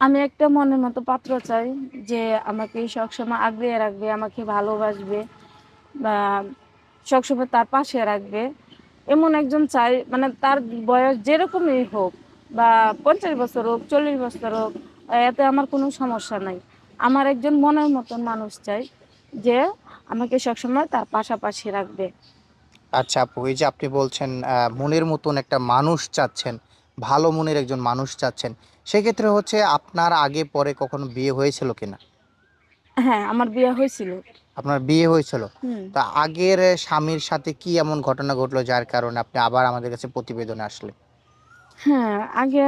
আমি একটা মনের মতো পাত্র চাই যে আমাকে সবসময় আগলে রাখবে, আমাকে ভালোবাসবে বা সবসময় তার পাশে রাখবে। এমন একজন চাই মানে তার বয়স যেরকমই হোক বা পঞ্চাশ বছর হোক, চল্লিশ বছর হোক, এতে আমার কোনো সমস্যা নাই। আমার একজন মনের মতন মানুষ চাই যে আমাকে সবসময় তার পাশাপাশি রাখবে। আচ্ছা আপু, এই যে আপনি বলছেন মনের মতন একটা মানুষ চাচ্ছেন, ভালো মনের একজন মানুষ চাচ্ছেন সেক্ষেত্রে হচ্ছে আপনার আগে পরে কখনো বিয়ে হয়েছিল কিনা? হ্যাঁ আমার বিয়ে হয়েছিল। আপনার বিয়ে হয়েছিল? তা আগের স্বামীর সাথে কি এমন ঘটনা ঘটলো যার কারণে আপনি আবার আমাদের কাছে প্রতিবেদনে আসলেন? হ্যাঁ আগে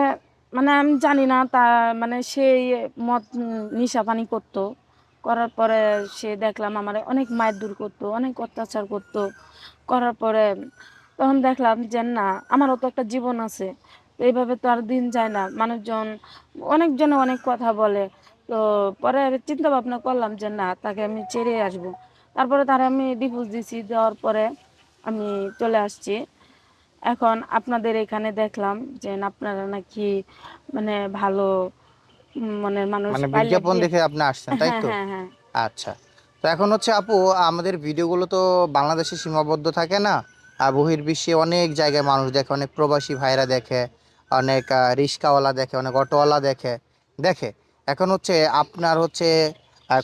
মানে আমি জানি না তা মানে সেই মদ নিশা পানি করতো। করার পরে সে দেখলাম আমার অনেক মায়ের দূর করতো অনেক অত্যাচার করতো। করার পরে তখন দেখলাম যে না আমারও তো একটা জীবন আছে। এইভাবে তো আর দিন যায় না। মানুষজন অনেকজনে অনেক কথা বলে। তো পরে চিন্তা ভাবনা করলাম যে না তাকে আমি ছেড়ে আসব। তারপরে তার আমি ডিভোর্স দিছি দেওয়ার পরে আমি চলে আসছি। এখন আপনাদের এখানে দেখলাম যে আপনারা নাকি মানে ভালো মনের মানুষ মানে বিজ্ঞাপন দেখে আপনি আসছেন তাই হ্যাঁ তো? হ্যাঁ হ্যাঁ আচ্ছা। তো এখন হচ্ছে আপু আমাদের ভিডিওগুলো তো বাংলাদেশে সীমাবদ্ধ থাকে না। আর বহির্বিশ্বে অনেক জায়গায় মানুষ দেখে অনেক প্রবাসী ভাইরা দেখে। অনেক রিক্সাওয়ালা দেখে অনেক অটোওয়ালা দেখে। দেখে এখন হচ্ছে আপনার হচ্ছে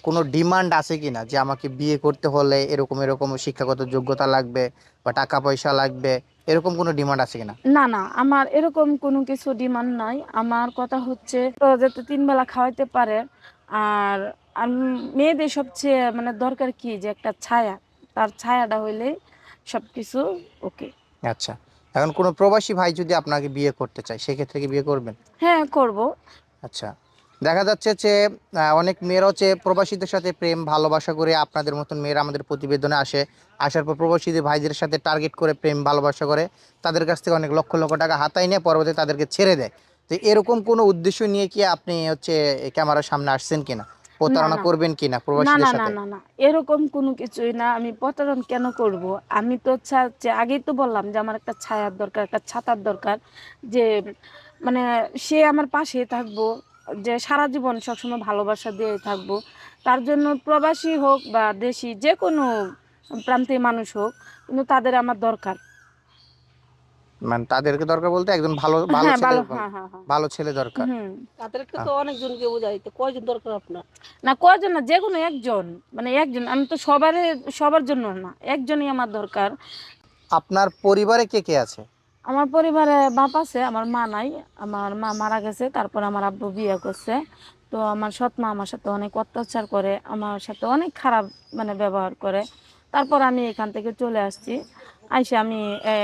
কোনো ডিমান্ড আছে কি না যে আমাকে বিয়ে করতে হলে এরকম এরকম শিক্ষাগত যোগ্যতা লাগবে বা টাকা পয়সা লাগবে এরকম কোনো ডিমান্ড আছে কিনা? না না আমার এরকম কোনো কিছু ডিমান্ড নাই। আমার কথা হচ্ছে তো যাতে তিন বেলা খাওয়াইতে পারে। আর আম- মেয়েদের সবচেয়ে মানে দরকার কি যে একটা ছায়া? তার ছায়াটা হইলেই সবকিছু ওকে। আচ্ছা। এখন কোনো প্রবাসী ভাই যদি আপনাকে বিয়ে করতে চায় সেক্ষেত্রে কি বিয়ে করবেন? হ্যাঁ করব। আচ্ছা। দেখা যাচ্ছে যে অনেক মেয়েরা হচ্ছে প্রবাসীদের সাথে প্রেম ভালোবাসা করে আপনাদের মতন মেয়েরা আমাদের প্রতিবেদনে আসে। আসার পর প্রবাসীদের ভাইদের সাথে টার্গেট করে প্রেম ভালোবাসা করে তাদের কাছ থেকে অনেক লক্ষ লক্ষ টাকা হাতায় নিয়ে পরবর্তীতে তাদেরকে ছেড়ে দেয়। তো এরকম কোনো উদ্দেশ্য নিয়ে কি আপনি হচ্ছে ক্যামেরার সামনে আসছেন কিনা? প্রতারণা করবেন কিনা না প্রবাসীদের না না না না এরকম কোনো কিছুই না। আমি প্রতারণ কেন করব? আমি তো আগেই তো বললাম যে আমার একটা ছায়ার দরকার একটা ছাতার দরকার। যে মানে সে আমার পাশে থাকব যে সারা জীবন সবসময় ভালোবাসা দিয়ে থাকব। তার জন্য প্রবাসী হোক বা দেশি যে কোনো প্রান্তিক মানুষ হোক কিন্তু তাদের আমার দরকার। মানে তাদেরকে দরকার বলতে একজন ভালো ভালো হ্যাঁ ছেলে ভালো হ্যাঁ হ্যাঁ হ্যাঁ। ভালো ছেলে দরকার। হুম। তাদেরকে তো অনেকজনকে বোঝাইতে কয়জন দরকার আপনার? না কয়জন না যে কোনো একজন মানে একজন আমি তো সবার সবার জন্য না একজনই আমার দরকার। আপনার পরিবারে কে কে আছে? আমার পরিবারে বাপ আছে আমার মা নাই আমার মা মারা গেছে তারপর আমার আব্বু বিয়ে করছে। তো আমার সৎ মা আমার সাথে অনেক অত্যাচার করে আমার সাথে অনেক খারাপ মানে ব্যবহার করে। তারপর আমি এখান থেকে চলে আসছি। আইসে আমি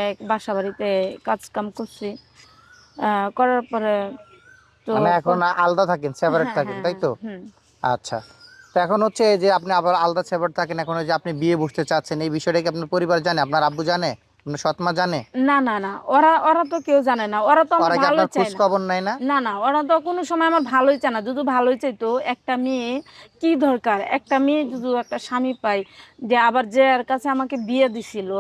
এক বাসা বাড়িতে কাজ কাম করছি করার পরে তো মানে এখন আলাদা থাকেন সেপারেট হ্যাঁ, থাকেন হ্যাঁ, তাই তো? আচ্ছা। তো এখন হচ্ছে যে আপনি আবার আলাদা সেপারেট থাকেন এখন যে আপনি বিয়ে বসতে চাচ্ছেন এই বিষয়টা কি আপনার পরিবার জানে? আপনার আব্বু জানে? আপনার সৎমা জানে? না না না ওরা ওরা তো কেউ জানে না। ওরা তো আমার চায় না। খবর নেয় না? না না ওরা তো কোনো সময় আমার ভালোই চায় না। যদি ভালোই চাইতো একটা মেয়ে কি দরকার? একটা মেয়ে যদি একটা স্বামী পায় যে আবার যে এর কাছে আমাকে বিয়ে দিছিল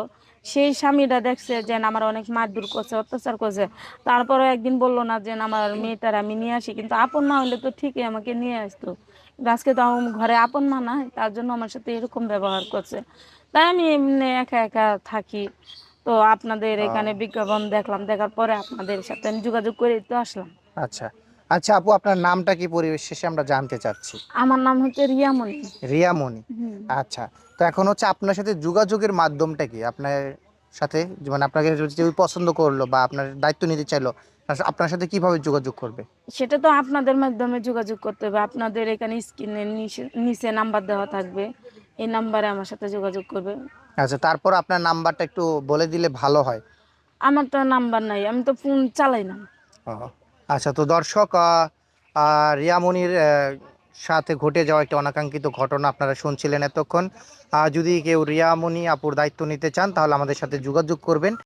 সেই স্বামীটা দেখছে যে আমার অনেক মারধর করছে অত্যাচার করছে। তারপরে একদিন বলল না যে আমার মেয়েটার আমি নিয়ে আসি কিন্তু আপন মা হলে তো ঠিকই আমাকে নিয়ে আসতো। আজকে তো আমার ঘরে আপন মা নাই তার জন্য আমার সাথে এরকম ব্যবহার করছে। তাই আমি এমনি একা একা থাকি। তো আপনাদের এখানে বিজ্ঞাপন দেখলাম দেখার পরে আপনাদের সাথে আমি যোগাযোগ করে তো আসলাম। আচ্ছা। আচ্ছা আপু আপনার নামটা কি পরিবেশ শেষে আমরা জানতে চাচ্ছি? আমার নাম হচ্ছে রিয়ামণি। রিয়ামণি। আচ্ছা তো এখন হচ্ছে আপনার সাথে যোগাযোগের মাধ্যমটা কি? আপনার সাথে মানে আপনাকে যদি পছন্দ করল বা আপনার দায়িত্ব নিতে চাইলো আপনার- সাথে কীভাবে যোগাযোগ করবে? সেটা তো আপনাদের মাধ্যমে যোগাযোগ করতে হবে। আপনাদের এখানে স্ক্রিনের নিচে নাম্বার দেওয়া থাকবে। এই নাম্বারে আমার সাথে যোগাযোগ করবে। আচ্ছা তারপর আপনার নাম্বারটা একটু বলে দিলে ভালো হয়। আমার তো নাম্বার নাই আমি তো ফোন চালাই না। আচ্ছা তো দর্শক রিয়ামণির সাথে ঘটে যাওয়া একটা অনাকাঙ্ক্ষিত ঘটনা আপনারা শুনছিলেন এতক্ষণ। যদি কেউ রিয়ামণি আপুর দায়িত্ব নিতে চান, তাহলে আমাদের সাথে যোগাযোগ করবেন।